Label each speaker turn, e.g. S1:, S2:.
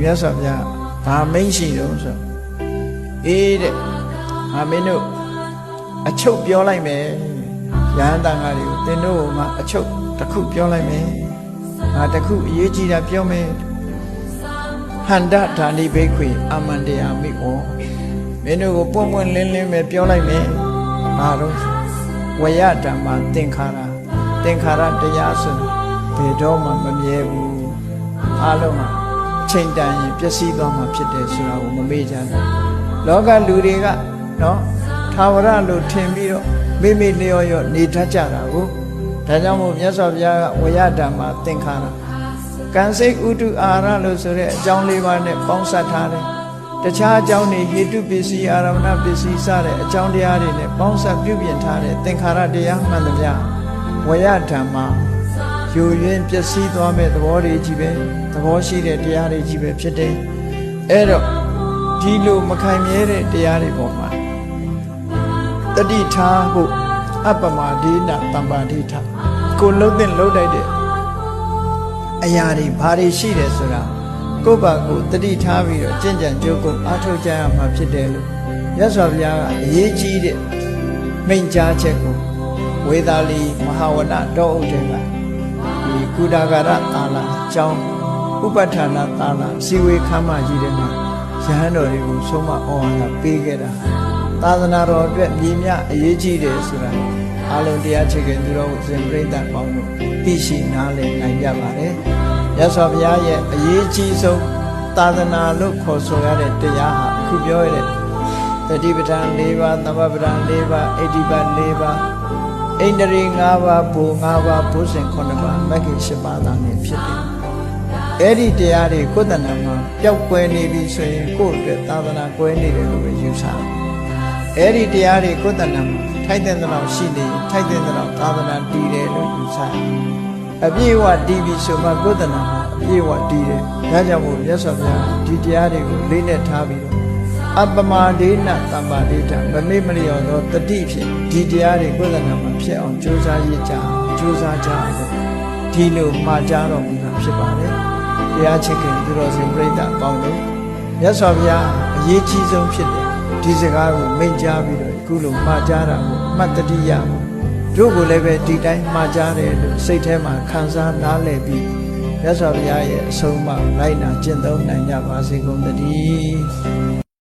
S1: မြတ်စွာဘုရားဘာမိန့်ရှိတော့ဆိုအေးတဲ့ငါမင်းတို့အချုပ်ပြောလိုက်မယ်ရဟန်းတန်ဃာတွေကိုသင်တို့ကအချုပ်တစ်ခုပြောလိုက်မယ်ငါတစ်ခုအရေးကြီးတာပြောမယ်ဟန္တဓာနိဘိခွေအာမန္တယာမိဩမင်းတို့ကိုပွန့်ပွန့်လင်းလင်းပဲပြောလိုက်မယ်ဘာတော့ဝယဓမ္မသင်္ခါရသင်္ခါရတရားဆိုဘယ်တော့မှမမြဲဘူးအားလုံးဟာအ ချိန်တန်ရင်ပျက်စီးသွားမှာဖြစ်တယ်ဆိုတာကိုမမေ့ကြနဲ့လောကလူတွေကနော်သာဝရလို့ထင်ပြီးတော့မိမိလျော်ရော့နေတတ်ကြတာကိုဒါကြောင့်မို့မြတ်စွာဘုရားကဝယဓမ္မသင်္ခါရကံစိတ်ဥတုအာရလို့ဆိုတဲ့အကြောင်းလေးပါးနဲ့ပေါင်းစပ်ထားတယ်တခြားအကြောင်းတွေဟေတုပစ္စည်းအာရမဏပစ္စည်းစတဲ့အကြောင်းတရားတွေနဲ့ပေါင်းစပ်ပြုပြင်ထားတဲ့သင်္ခါရတရားမှန်သမျှဝယဓမ္မ ယူရင်းပျက်စီးသွားမဲ့သဘောတွေကြီးပဲသဘောရှိတဲ့တရားတွေကြီးပဲဖြစ်တယ်အဲ့တော့ဒီလိုမခိုင်မြဲတဲ့တရားတွေပေါ်မှာတတိထားဖို့အပ္ပမဒိနာတမ္ပါဒိဋ္ဌကိုလုံးတဲ့လုံးတိုက်တဲ့အရာတွေဘာတွေရှိတယ်ဆိုတာကိုယ့်ဘာကိုယ်တတိထားပြီးတော့ကြင်ကြံကြိုးကိုအားထုတ်ကြရမှာဖြစ်တယ်လို့ရသော်ဘုရားကအရေးကြီးတဲ့မိန့်ကြားချက်ကိုဝေသာလီမဟာဝနတောအုပ်တွေက ဒီကုဒါဂရသာလာအကြောင်းဥပဋ္ဌာဏသာလာစီဝေခမ်းမကြီးတဲ့မှာရဟန်းတော်တွေကိုဆုံးမဩဝါဒပေးခဲ့တာသာသနာတော်အတွက်မြည်မြအရေးကြီးတယ်ဆိုတာအလုံးတရားချက်ကသူတော်စင်ပြိဋ္ဌာန်ပေါင်းတို့သိရှိနားလည်နိုင်ကြပါတယ်ရသော်ဘုရားရဲ့အရေးကြီးဆုံးသာသနာလို့ခေါ်ဆိုရတဲ့တရားဟာအခုပြောရတဲ့တတိပဋ္ဌာန်၄ပါးသမဗပဋ္ဌာန်၄ပါးအဋ္ဌိပတ်၄ပါး ဣန္ဒြေ၅ပါးဘူ၅ပါးဘုဇင်9ပါးမဂ္ဂင်10ပါးသာနဲ့ဖြစ်တယ်အဲ့ဒီတရားတွေကိုယ်တဏ္ဍာမှာပျောက်ကွယ်နေပြီဆိုရင်ကိုယ့်အတွက်သာသနာကွယ်နေတယ်လို့ပဲယူဆတယ်အဲ့ဒီတရားတွေကိုယ်တဏ္ဍာမှာထိုက်တဲ့လောက်ရှိနေရင်ထိုက်တဲ့လောက်သာသနာတည်တယ်လို့ယူဆတယ်အပြည့်အဝတည်ပြီဆိုမှကိုယ်တဏ္ဍာမှာအပြည့်အဝတည်တယ်ဒါကြောင့်မို့မြတ်စွာဘုရားဒီတရားတွေကိုလေးနဲ့ထားပြီးတော့ အပ္ပမဒိနတမ္ပါဒိဋ္ဌမမေ့မလျော်သောတတိဖြင့်ဒီတရားတွေကိုယ်တဏ္ဍာမှာဖြစ်အောင်ကြိုးစားရည်ကြကြိုးစားကြအောင်ဒီလိုမှာကြားတော်မူတာဖြစ်ပါတယ်တရားချစ်ခင်သူတော်စင်ပြိဋ္ဌာပေါင်းလို့မြတ်စွာဘုရားအရေးကြီးဆုံးဖြစ်တယ်ဒီစကားကိုမိန့်ကြားပြီးတော့အခုလိုမှာကြားတာကိုအမှတ်တတိယတို့ကိုလည်းပဲဒီတိုင်းမှာကြားတယ်လို့စိတ်ထဲမှာခံစားနားလည်ပြီးမြတ်စွာဘုရားရဲ့အဆုံးအမလိုက်နာကျင့်သုံးနိုင်ကြပါစေကုန်သတည်း